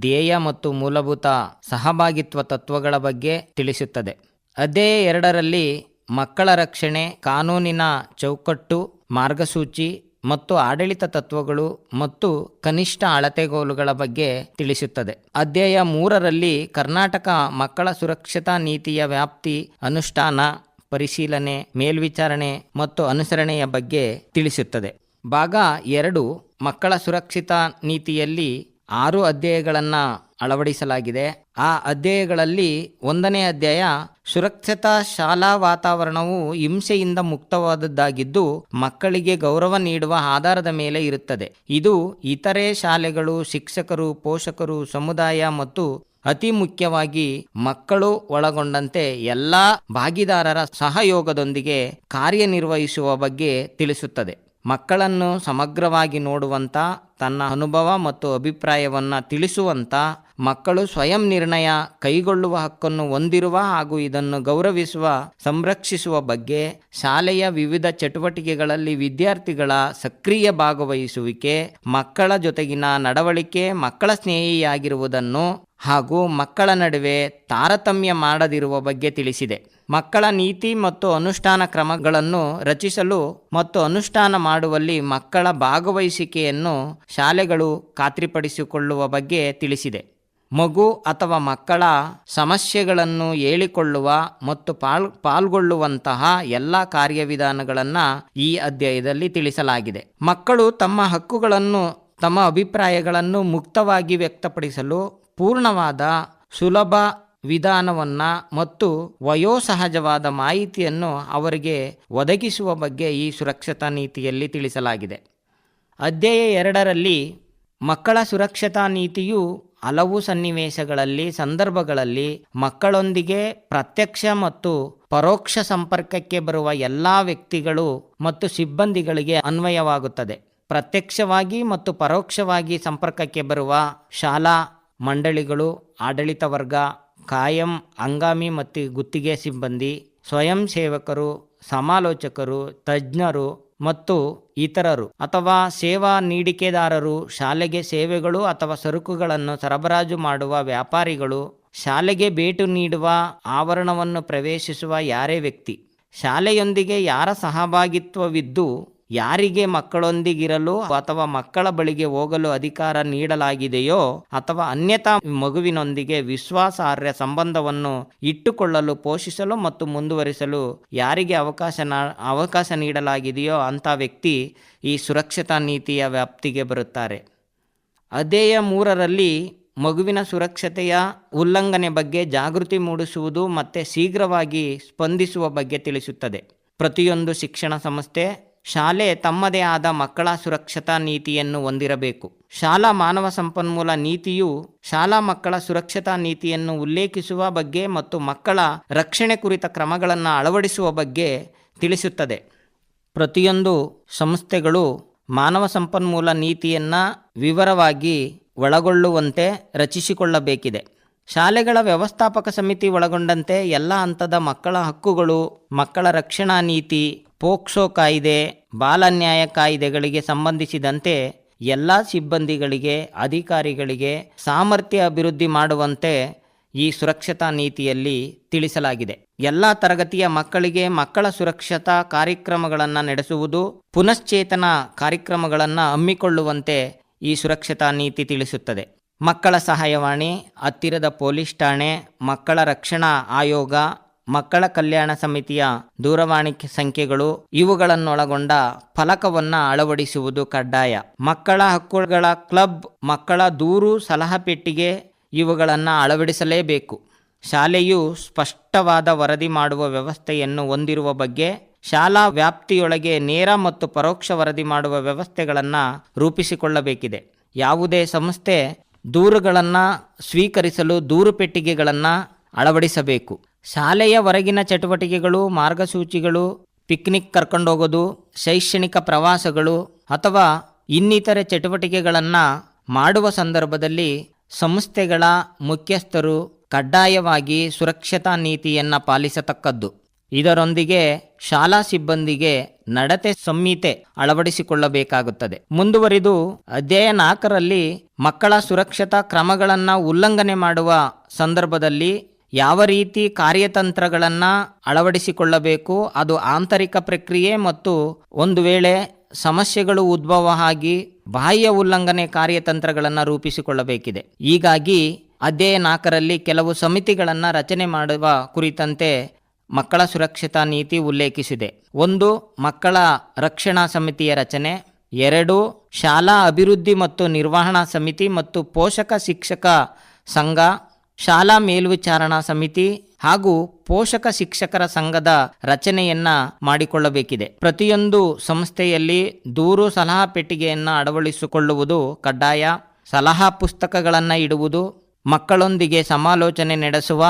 ಧ್ಯೇಯ ಮತ್ತು ಮೂಲಭೂತ ಸಹಭಾಗಿತ್ವ ತತ್ವಗಳ ಬಗ್ಗೆ ತಿಳಿಸುತ್ತದೆ. ಅಧ್ಯಾಯ ಎರಡರಲ್ಲಿ ಮಕ್ಕಳ ರಕ್ಷಣೆ, ಕಾನೂನಿನ ಚೌಕಟ್ಟು, ಮಾರ್ಗಸೂಚಿ ಮತ್ತು ಆಡಳಿತ ತತ್ವಗಳು ಮತ್ತು ಕನಿಷ್ಠ ಅಳತೆಗೋಲುಗಳ ಬಗ್ಗೆ ತಿಳಿಸುತ್ತದೆ. ಅಧ್ಯಾಯ ಮೂರರಲ್ಲಿ ಕರ್ನಾಟಕ ಮಕ್ಕಳ ಸುರಕ್ಷತಾ ನೀತಿಯ ವ್ಯಾಪ್ತಿ, ಅನುಷ್ಠಾನ, ಪರಿಶೀಲನೆ, ಮೇಲ್ವಿಚಾರಣೆ ಮತ್ತು ಅನುಸರಣೆಯ ಬಗ್ಗೆ ತಿಳಿಸುತ್ತದೆ. ಭಾಗ ಎರಡು ಮಕ್ಕಳ ಸುರಕ್ಷಿತ ನೀತಿಯಲ್ಲಿ ಆರು ಅಧ್ಯಾಯಗಳನ್ನು ಅಳವಡಿಸಲಾಗಿದೆ. ಆ ಅಧ್ಯಾಯಗಳಲ್ಲಿ ಒಂದನೇ ಅಧ್ಯಾಯ, ಸುರಕ್ಷತಾ ಶಾಲಾ ವಾತಾವರಣವು ಹಿಂಸೆಯಿಂದ ಮುಕ್ತವಾದದ್ದಾಗಿದ್ದು ಮಕ್ಕಳಿಗೆ ಗೌರವ ನೀಡುವ ಆಧಾರದ ಮೇಲೆ ಇರುತ್ತದೆ. ಇದು ಇತರೆ ಶಾಲೆಗಳು, ಶಿಕ್ಷಕರು, ಪೋಷಕರು, ಸಮುದಾಯ ಮತ್ತು ಅತಿ ಮುಖ್ಯವಾಗಿ ಮಕ್ಕಳು ಒಳಗೊಂಡಂತೆ ಎಲ್ಲ ಭಾಗಿದಾರರ ಸಹಯೋಗದೊಂದಿಗೆ ಕಾರ್ಯನಿರ್ವಹಿಸುವ ಬಗ್ಗೆ ತಿಳಿಸುತ್ತದೆ. ಮಕ್ಕಳನ್ನು ಸಮಗ್ರವಾಗಿ ನೋಡುವಂಥ ತನ್ನ ಅನುಭವ ಮತ್ತು ಅಭಿಪ್ರಾಯವನ್ನು ತಿಳಿಸುವಂಥ ಮಕ್ಕಳು ಸ್ವಯಂ ನಿರ್ಣಯ ಕೈಗೊಳ್ಳುವ ಹಕ್ಕನ್ನು ಹೊಂದಿರುವ ಹಾಗೂ ಇದನ್ನು ಗೌರವಿಸುವ, ಸಂರಕ್ಷಿಸುವ ಬಗ್ಗೆ ಶಾಲೆಯ ವಿವಿಧ ಚಟುವಟಿಕೆಗಳಲ್ಲಿ ವಿದ್ಯಾರ್ಥಿಗಳ ಸಕ್ರಿಯ ಭಾಗವಹಿಸುವಿಕೆ, ಮಕ್ಕಳ ಜೊತೆಗಿನ ನಡವಳಿಕೆ, ಮಕ್ಕಳ ಸ್ನೇಹಿಯಾಗಿರುವುದನ್ನು ಹಾಗೂ ಮಕ್ಕಳ ನಡುವೆ ತಾರತಮ್ಯ ಮಾಡದಿರುವ ಬಗ್ಗೆ ತಿಳಿಸಿದೆ. ಮಕ್ಕಳ ನೀತಿ ಮತ್ತು ಅನುಷ್ಠಾನ ಕ್ರಮಗಳನ್ನು ರಚಿಸಲು ಮತ್ತು ಅನುಷ್ಠಾನ ಮಾಡುವಲ್ಲಿ ಮಕ್ಕಳ ಭಾಗವಹಿಸಿಕೆಯನ್ನು ಶಾಲೆಗಳು ಖಾತ್ರಿಪಡಿಸಿಕೊಳ್ಳುವ ಬಗ್ಗೆ ತಿಳಿಸಿದೆ. ಮಗು ಅಥವಾ ಮಕ್ಕಳ ಸಮಸ್ಯೆಗಳನ್ನು ಹೇಳಿಕೊಳ್ಳುವ ಮತ್ತು ಪಾಲ್, ಪಾಲ್ಗೊಳ್ಳುವಂತಹ ಎಲ್ಲ ಕಾರ್ಯವಿಧಾನಗಳನ್ನು ಈ ಅಧ್ಯಾಯದಲ್ಲಿ ತಿಳಿಸಲಾಗಿದೆ. ಮಕ್ಕಳು ತಮ್ಮ ಹಕ್ಕುಗಳನ್ನು, ತಮ್ಮ ಅಭಿಪ್ರಾಯಗಳನ್ನು ಮುಕ್ತವಾಗಿ ವ್ಯಕ್ತಪಡಿಸಲು ಪೂರ್ಣವಾದ ಸುಲಭ ವಿಧಾನವನ್ನು ಮತ್ತು ವಯೋಸಹಜವಾದ ಮಾಹಿತಿಯನ್ನು ಅವರಿಗೆ ಒದಗಿಸುವ ಬಗ್ಗೆ ಈ ಸುರಕ್ಷತಾ ನೀತಿಯಲ್ಲಿ ತಿಳಿಸಲಾಗಿದೆ. ಅಧ್ಯಾಯ ಎರಡರಲ್ಲಿ ಮಕ್ಕಳ ಸುರಕ್ಷತಾ ನೀತಿಯು ಹಲವು ಸನ್ನಿವೇಶಗಳಲ್ಲಿ, ಸಂದರ್ಭಗಳಲ್ಲಿ ಮಕ್ಕಳೊಂದಿಗೆ ಪ್ರತ್ಯಕ್ಷ ಮತ್ತು ಪರೋಕ್ಷ ಸಂಪರ್ಕಕ್ಕೆ ಬರುವ ಎಲ್ಲ ವ್ಯಕ್ತಿಗಳು ಮತ್ತು ಸಿಬ್ಬಂದಿಗಳಿಗೆ ಅನ್ವಯವಾಗುತ್ತದೆ. ಪ್ರತ್ಯಕ್ಷವಾಗಿ ಮತ್ತು ಪರೋಕ್ಷವಾಗಿ ಸಂಪರ್ಕಕ್ಕೆ ಬರುವ ಶಾಲಾ, ಮಂಡಳಿಗಳು, ಆಡಳಿತ ವರ್ಗ ಕಾಯಂ ಹಂಗಾಮಿ ಮತ್ತು ಗುತ್ತಿಗೆ ಸಿಬ್ಬಂದಿ, ಸ್ವಯಂ ಸೇವಕರು, ಸಮಾಲೋಚಕರು, ತಜ್ಞರು ಮತ್ತು ಇತರರು ಅಥವಾ ಸೇವಾ ನೀಡಿಕೆದಾರರು, ಶಾಲೆಗೆ ಸೇವೆಗಳು ಅಥವಾ ಸರಕುಗಳನ್ನು ಸರಬರಾಜು ಮಾಡುವ ವ್ಯಾಪಾರಿಗಳು, ಶಾಲೆಗೆ ಭೇಟಿ ನೀಡುವ ಆವರಣವನ್ನು ಪ್ರವೇಶಿಸುವ ಯಾರೇ ವ್ಯಕ್ತಿ, ಶಾಲೆಯೊಂದಿಗೆ ಯಾರ ಸಹಭಾಗಿತ್ವವಿದ್ದು ಯಾರಿಗೆ ಮಕ್ಕಳೊಂದಿಗಿರಲು ಅಥವಾ ಮಕ್ಕಳ ಬಳಿಗೆ ಹೋಗಲು ಅಧಿಕಾರ ನೀಡಲಾಗಿದೆಯೋ ಅಥವಾ ಅನ್ಯತಾ ಮಗುವಿನೊಂದಿಗೆ ವಿಶ್ವಾಸಾರ್ಹ ಸಂಬಂಧವನ್ನು ಇಟ್ಟುಕೊಳ್ಳಲು, ಪೋಷಿಸಲು ಮತ್ತು ಮುಂದುವರಿಸಲು ಯಾರಿಗೆ ಅವಕಾಶ ಅವಕಾಶ ನೀಡಲಾಗಿದೆಯೋ ಅಂಥ ವ್ಯಕ್ತಿ ಈ ಸುರಕ್ಷತಾ ನೀತಿಯ ವ್ಯಾಪ್ತಿಗೆ ಬರುತ್ತಾರೆ. ಅದೇಯ ಮೂರರಲ್ಲಿ ಮಗುವಿನ ಸುರಕ್ಷತೆಯ ಉಲ್ಲಂಘನೆ ಬಗ್ಗೆ ಜಾಗೃತಿ ಮೂಡಿಸುವುದು ಮತ್ತು ಶೀಘ್ರವಾಗಿ ಸ್ಪಂದಿಸುವ ಬಗ್ಗೆ ತಿಳಿಸುತ್ತದೆ. ಪ್ರತಿಯೊಂದು ಶಿಕ್ಷಣ ಸಂಸ್ಥೆ ಶಾಲೆ ತಮ್ಮದೇ ಆದ ಮಕ್ಕಳ ಸುರಕ್ಷತಾ ನೀತಿಯನ್ನು ಹೊಂದಿರಬೇಕು. ಶಾಲಾ ಮಾನವ ಸಂಪನ್ಮೂಲ ನೀತಿಯು ಶಾಲಾ ಮಕ್ಕಳ ಸುರಕ್ಷತಾ ನೀತಿಯನ್ನು ಉಲ್ಲೇಖಿಸುವ ಬಗ್ಗೆ ಮತ್ತು ಮಕ್ಕಳ ರಕ್ಷಣೆ ಕುರಿತ ಕ್ರಮಗಳನ್ನು ಅಳವಡಿಸುವ ಬಗ್ಗೆ ತಿಳಿಸುತ್ತದೆ. ಪ್ರತಿಯೊಂದು ಸಂಸ್ಥೆಗಳು ಮಾನವ ಸಂಪನ್ಮೂಲ ನೀತಿಯನ್ನು ವಿವರವಾಗಿ ಒಳಗೊಳ್ಳುವಂತೆ ರಚಿಸಿಕೊಳ್ಳಬೇಕಿದೆ. ಶಾಲೆಗಳ ವ್ಯವಸ್ಥಾಪಕ ಸಮಿತಿ ಒಳಗೊಂಡಂತೆ ಎಲ್ಲ ಹಂತದ ಮಕ್ಕಳ ಹಕ್ಕುಗಳು, ಮಕ್ಕಳ ರಕ್ಷಣಾ ನೀತಿ ಪೋಕ್ಸೋ ಕಾಯ್ದೆ, ಬಾಲನ್ಯಾಯ ಕಾಯ್ದೆಗಳಿಗೆ ಸಂಬಂಧಿಸಿದಂತೆ ಎಲ್ಲ ಸಿಬ್ಬಂದಿಗಳಿಗೆ, ಅಧಿಕಾರಿಗಳಿಗೆ ಸಾಮರ್ಥ್ಯ ಅಭಿವೃದ್ಧಿ ಮಾಡುವಂತೆ ಈ ಸುರಕ್ಷತಾ ನೀತಿಯಲ್ಲಿ ತಿಳಿಸಲಾಗಿದೆ. ಎಲ್ಲ ತರಗತಿಯ ಮಕ್ಕಳಿಗೆ ಮಕ್ಕಳ ಸುರಕ್ಷತಾ ಕಾರ್ಯಕ್ರಮಗಳನ್ನು ನಡೆಸುವುದು, ಪುನಶ್ಚೇತನ ಕಾರ್ಯಕ್ರಮಗಳನ್ನು ಹಮ್ಮಿಕೊಳ್ಳುವಂತೆ ಈ ಸುರಕ್ಷತಾ ನೀತಿ ತಿಳಿಸುತ್ತದೆ. ಮಕ್ಕಳ ಸಹಾಯವಾಣಿ, ಹತ್ತಿರದ ಪೊಲೀಸ್ ಠಾಣೆ, ಮಕ್ಕಳ ರಕ್ಷಣಾ ಆಯೋಗ ಮಕ್ಕಳ ಕಲ್ಯಾಣ ಸಮಿತಿಯ ದೂರವಾಣಿ ಸಂಖ್ಯೆಗಳು ಇವುಗಳನ್ನೊಳಗೊಂಡ ಫಲಕವನ್ನು ಅಳವಡಿಸುವುದು ಕಡ್ಡಾಯ. ಮಕ್ಕಳ ಹಕ್ಕುಗಳ ಕ್ಲಬ್ ಮಕ್ಕಳ ದೂರು ಸಲಹಾ ಪೆಟ್ಟಿಗೆ ಇವುಗಳನ್ನು ಅಳವಡಿಸಲೇಬೇಕು. ಶಾಲೆಯು ಸ್ಪಷ್ಟವಾದ ವರದಿ ಮಾಡುವ ವ್ಯವಸ್ಥೆಯನ್ನು ಹೊಂದಿರುವ ಬಗ್ಗೆ ಶಾಲಾ ವ್ಯಾಪ್ತಿಯೊಳಗೆ ನೇರ ಮತ್ತು ಪರೋಕ್ಷ ವರದಿ ಮಾಡುವ ವ್ಯವಸ್ಥೆಗಳನ್ನು ರೂಪಿಸಿಕೊಳ್ಳಬೇಕಿದೆ. ಯಾವುದೇ ಸಂಸ್ಥೆ ದೂರುಗಳನ್ನು ಸ್ವೀಕರಿಸಲು ದೂರು ಪೆಟ್ಟಿಗೆಗಳನ್ನು ಅಳವಡಿಸಬೇಕು. ಶಾಲೆಯ ಹೊರಗಿನ ಚಟುವಟಿಕೆಗಳು, ಮಾರ್ಗಸೂಚಿಗಳು, ಪಿಕ್ನಿಕ್ ಕರ್ಕೊಂಡೋಗೋದು, ಶೈಕ್ಷಣಿಕ ಪ್ರವಾಸಗಳು ಅಥವಾ ಇನ್ನಿತರೆ ಚಟುವಟಿಕೆಗಳನ್ನು ಮಾಡುವ ಸಂದರ್ಭದಲ್ಲಿ ಸಂಸ್ಥೆಗಳ ಮುಖ್ಯಸ್ಥರು ಕಡ್ಡಾಯವಾಗಿ ಸುರಕ್ಷತಾ ನೀತಿಯನ್ನು ಪಾಲಿಸತಕ್ಕದ್ದು. ಇದರೊಂದಿಗೆ ಶಾಲಾ ಸಿಬ್ಬಂದಿಗೆ ನಡತೆ ಸಂಹಿತೆ ಅಳವಡಿಸಿಕೊಳ್ಳಬೇಕಾಗುತ್ತದೆ. ಮುಂದುವರಿದು ಅಧ್ಯಾಯ ನಾಲ್ಕರಲ್ಲಿ ಮಕ್ಕಳ ಸುರಕ್ಷತಾ ಕ್ರಮಗಳನ್ನು ಉಲ್ಲಂಘನೆ ಮಾಡುವ ಸಂದರ್ಭದಲ್ಲಿ ಯಾವ ರೀತಿ ಕಾರ್ಯತಂತ್ರಗಳನ್ನು ಅಳವಡಿಸಿಕೊಳ್ಳಬೇಕು, ಅದು ಆಂತರಿಕ ಪ್ರಕ್ರಿಯೆ ಮತ್ತು ಒಂದು ವೇಳೆ ಸಮಸ್ಯೆಗಳು ಉದ್ಭವ ಆಗಿ ಬಾಹ್ಯ ಉಲ್ಲಂಘನೆ ಕಾರ್ಯತಂತ್ರಗಳನ್ನು ರೂಪಿಸಿಕೊಳ್ಳಬೇಕಿದೆ. ಹೀಗಾಗಿ ಅಧ್ಯಾಯ ನಾಲ್ಕರಲ್ಲಿ ಕೆಲವು ಸಮಿತಿಗಳನ್ನು ರಚನೆ ಮಾಡುವ ಕುರಿತಂತೆ ಮಕ್ಕಳ ಸುರಕ್ಷತಾ ನೀತಿ ಉಲ್ಲೇಖಿಸಿದೆ. ಒಂದು, ಮಕ್ಕಳ ರಕ್ಷಣಾ ಸಮಿತಿಯ ರಚನೆ. ಎರಡು, ಶಾಲಾ ಅಭಿವೃದ್ಧಿ ಮತ್ತು ನಿರ್ವಹಣಾ ಸಮಿತಿ ಮತ್ತು ಪೋಷಕ ಶಿಕ್ಷಕ ಸಂಘ. ಶಾಲಾ ಮೇಲ್ವಿಚಾರಣಾ ಸಮಿತಿ ಹಾಗೂ ಪೋಷಕ ಶಿಕ್ಷಕರ ಸಂಘದ ರಚನೆಯನ್ನ ಮಾಡಿಕೊಳ್ಳಬೇಕಿದೆ. ಪ್ರತಿಯೊಂದು ಸಂಸ್ಥೆಯಲ್ಲಿ ದೂರು ಸಲಹಾ ಪೆಟ್ಟಿಗೆಯನ್ನು ಅಳವಡಿಸಿಕೊಳ್ಳುವುದು ಕಡ್ಡಾಯ. ಸಲಹಾ ಪುಸ್ತಕಗಳನ್ನು ಇಡುವುದು, ಮಕ್ಕಳೊಂದಿಗೆ ಸಮಾಲೋಚನೆ ನಡೆಸುವ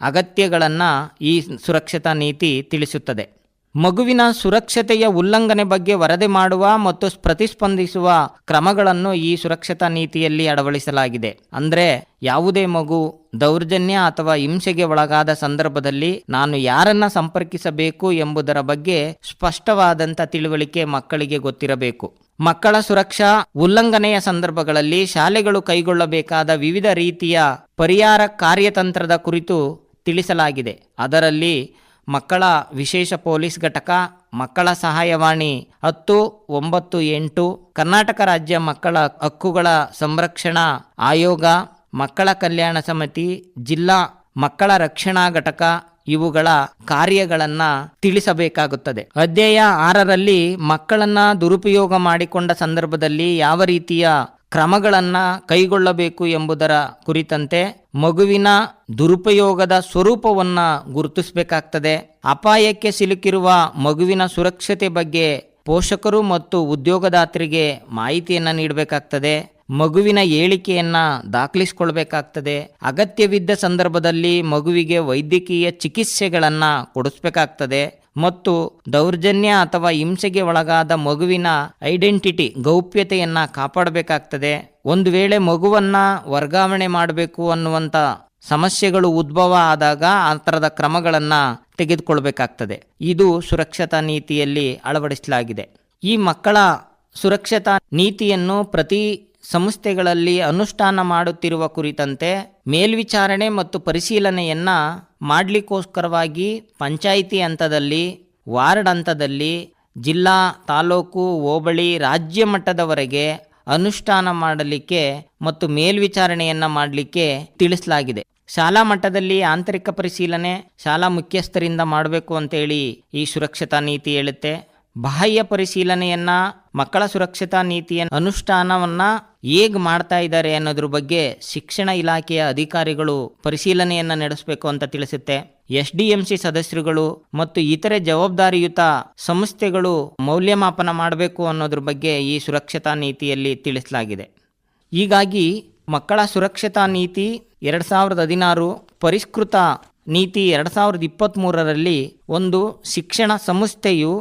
ಅಗತ್ಯಗಳನ್ನು ಈ ಸುರಕ್ಷತಾ ನೀತಿ ತಿಳಿಸುತ್ತದೆ. ಮಗುವಿನ ಸುರಕ್ಷತೆಯ ಉಲ್ಲಂಘನೆ ಬಗ್ಗೆ ವರದಿ ಮಾಡುವ ಮತ್ತು ಪ್ರತಿಸ್ಪಂದಿಸುವ ಕ್ರಮಗಳನ್ನು ಈ ಸುರಕ್ಷತಾ ನೀತಿಯಲ್ಲಿ ಅಳವಡಿಸಲಾಗಿದೆ. ಅಂದರೆ ಯಾವುದೇ ಮಗು ದೌರ್ಜನ್ಯ ಅಥವಾ ಹಿಂಸೆಗೆ ಒಳಗಾದ ಸಂದರ್ಭದಲ್ಲಿ ನಾನು ಯಾರನ್ನ ಸಂಪರ್ಕಿಸಬೇಕು ಎಂಬುದರ ಬಗ್ಗೆ ಸ್ಪಷ್ಟವಾದಂಥ ತಿಳುವಳಿಕೆ ಮಕ್ಕಳಿಗೆ ಗೊತ್ತಿರಬೇಕು. ಮಕ್ಕಳ ಸುರಕ್ಷಾ, ಉಲ್ಲಂಘನೆಯ ಸಂದರ್ಭಗಳಲ್ಲಿ ಶಾಲೆಗಳು ಕೈಗೊಳ್ಳಬೇಕಾದ ವಿವಿಧ ರೀತಿಯ ಪರಿಹಾರ ಕಾರ್ಯತಂತ್ರದ ಕುರಿತು ತಿಳಿಸಲಾಗಿದೆ. ಅದರಲ್ಲಿ ಮಕ್ಕಳ ವಿಶೇಷ ಪೊಲೀಸ್ ಘಟಕ, ಮಕ್ಕಳ ಸಹಾಯವಾಣಿ ಹತ್ತು ಒಂಬತ್ತು ಎಂಟು, ಕರ್ನಾಟಕ ರಾಜ್ಯ ಮಕ್ಕಳ ಹಕ್ಕುಗಳ ಸಂರಕ್ಷಣಾ ಆಯೋಗ, ಮಕ್ಕಳ ಕಲ್ಯಾಣ ಸಮಿತಿ, ಜಿಲ್ಲಾ ಮಕ್ಕಳ ರಕ್ಷಣಾ ಘಟಕ ಇವುಗಳ ಕಾರ್ಯಗಳನ್ನು ತಿಳಿಸಬೇಕಾಗುತ್ತದೆ. ಅಧ್ಯಾಯ ಆರರಲ್ಲಿ ಮಕ್ಕಳನ್ನ ದುರುಪಯೋಗ ಮಾಡಿಕೊಂಡ ಸಂದರ್ಭದಲ್ಲಿ ಯಾವ ರೀತಿಯ ಕ್ರಮಗಳನ್ನು ಕೈಗೊಳ್ಳಬೇಕು ಎಂಬುದರ ಕುರಿತಂತೆ ಮಗುವಿನ ದುರುಪಯೋಗದ ಸ್ವರೂಪವನ್ನು ಗುರುತಿಸಬೇಕಾಗ್ತದೆ. ಅಪಾಯಕ್ಕೆ ಸಿಲುಕಿರುವ ಮಗುವಿನ ಸುರಕ್ಷತೆ ಬಗ್ಗೆ ಪೋಷಕರು ಮತ್ತು ಉದ್ಯೋಗದಾತರಿಗೆ ಮಾಹಿತಿಯನ್ನು ನೀಡಬೇಕಾಗ್ತದೆ. ಮಗುವಿನ ಹೇಳಿಕೆಯನ್ನ ದಾಖಲಿಸಿಕೊಳ್ಬೇಕಾಗ್ತದೆ. ಅಗತ್ಯವಿದ್ದ ಸಂದರ್ಭದಲ್ಲಿ ಮಗುವಿಗೆ ವೈದ್ಯಕೀಯ ಚಿಕಿತ್ಸೆಗಳನ್ನು ಕೊಡಿಸ್ಬೇಕಾಗ್ತದೆ. ಮತ್ತು ದೌರ್ಜನ್ಯ ಅಥವಾ ಹಿಂಸೆಗೆ ಒಳಗಾದ ಮಗುವಿನ ಐಡೆಂಟಿಟಿ, ಗೌಪ್ಯತೆಯನ್ನು ಕಾಪಾಡಬೇಕಾಗ್ತದೆ. ಒಂದು ವೇಳೆ ಮಗುವನ್ನ ವರ್ಗಾವಣೆ ಮಾಡಬೇಕು ಅನ್ನುವಂಥ ಸಮಸ್ಯೆಗಳು ಉದ್ಭವ ಆದಾಗ ಆ ಥರದ ಕ್ರಮಗಳನ್ನು ತೆಗೆದುಕೊಳ್ಬೇಕಾಗ್ತದೆ. ಇದು ಸುರಕ್ಷತಾ ನೀತಿಯಲ್ಲಿ ಅಳವಡಿಸಲಾಗಿದೆ. ಈ ಮಕ್ಕಳ ಸುರಕ್ಷತಾ ನೀತಿಯನ್ನು ಪ್ರತಿ ಸಂಸ್ಥೆಗಳಲ್ಲಿ ಅನುಷ್ಠಾನ ಮಾಡುತ್ತಿರುವ ಕುರಿತಂತೆ ಮೇಲ್ವಿಚಾರಣೆ ಮತ್ತು ಪರಿಶೀಲನೆಯನ್ನ ಮಾಡಲಿಕ್ಕೋಸ್ಕರವಾಗಿ ಪಂಚಾಯಿತಿ ಹಂತದಲ್ಲಿ, ವಾರ್ಡ್ ಹಂತದಲ್ಲಿ, ಜಿಲ್ಲಾ, ತಾಲೂಕು, ಹೋಬಳಿ, ರಾಜ್ಯ ಮಟ್ಟದವರೆಗೆ ಅನುಷ್ಠಾನ ಮಾಡಲಿಕ್ಕೆ ಮತ್ತು ಮೇಲ್ವಿಚಾರಣೆಯನ್ನ ಮಾಡಲಿಕ್ಕೆ ತಿಳಿಸಲಾಗಿದೆ. ಶಾಲಾ ಮಟ್ಟದಲ್ಲಿ ಆಂತರಿಕ ಪರಿಶೀಲನೆ ಶಾಲಾ ಮುಖ್ಯಸ್ಥರಿಂದ ಮಾಡಬೇಕು ಅಂತೇಳಿ ಈ ಸುರಕ್ಷತಾ ನೀತಿ ಹೇಳುತ್ತೆ. ಬಾಹ್ಯ ಪರಿಶೀಲನೆಯನ್ನ ಮಕ್ಕಳ ಸುರಕ್ಷತಾ ನೀತಿಯ ಅನುಷ್ಠಾನವನ್ನ ಹೇಗ್ ಮಾಡ್ತಾ ಇದ್ದಾರೆ ಅನ್ನೋದ್ರ ಬಗ್ಗೆ ಶಿಕ್ಷಣ ಇಲಾಖೆಯ ಅಧಿಕಾರಿಗಳು ಪರಿಶೀಲನೆಯನ್ನ ನಡೆಸಬೇಕು ಅಂತ ತಿಳಿಸುತ್ತೆ. ಎಸ್ ಡಿ ಎಂ ಸಿ ಸದಸ್ಯರುಗಳು ಮತ್ತು ಇತರೆ ಜವಾಬ್ದಾರಿಯುತ ಸಂಸ್ಥೆಗಳು ಮೌಲ್ಯಮಾಪನ ಮಾಡಬೇಕು ಅನ್ನೋದ್ರ ಬಗ್ಗೆ ಈ ಸುರಕ್ಷತಾ ನೀತಿಯಲ್ಲಿ ತಿಳಿಸಲಾಗಿದೆ. ಹೀಗಾಗಿ ಮಕ್ಕಳ ಸುರಕ್ಷತಾ ನೀತಿ ಎರಡು ಸಾವಿರದ ಹದಿನಾರು ಪರಿಷ್ಕೃತ ನೀತಿ ಎರಡು ಸಾವಿರದ ಇಪ್ಪತ್ತ್ಮೂರರಲ್ಲಿ ಒಂದು ಶಿಕ್ಷಣ ಸಂಸ್ಥೆಯು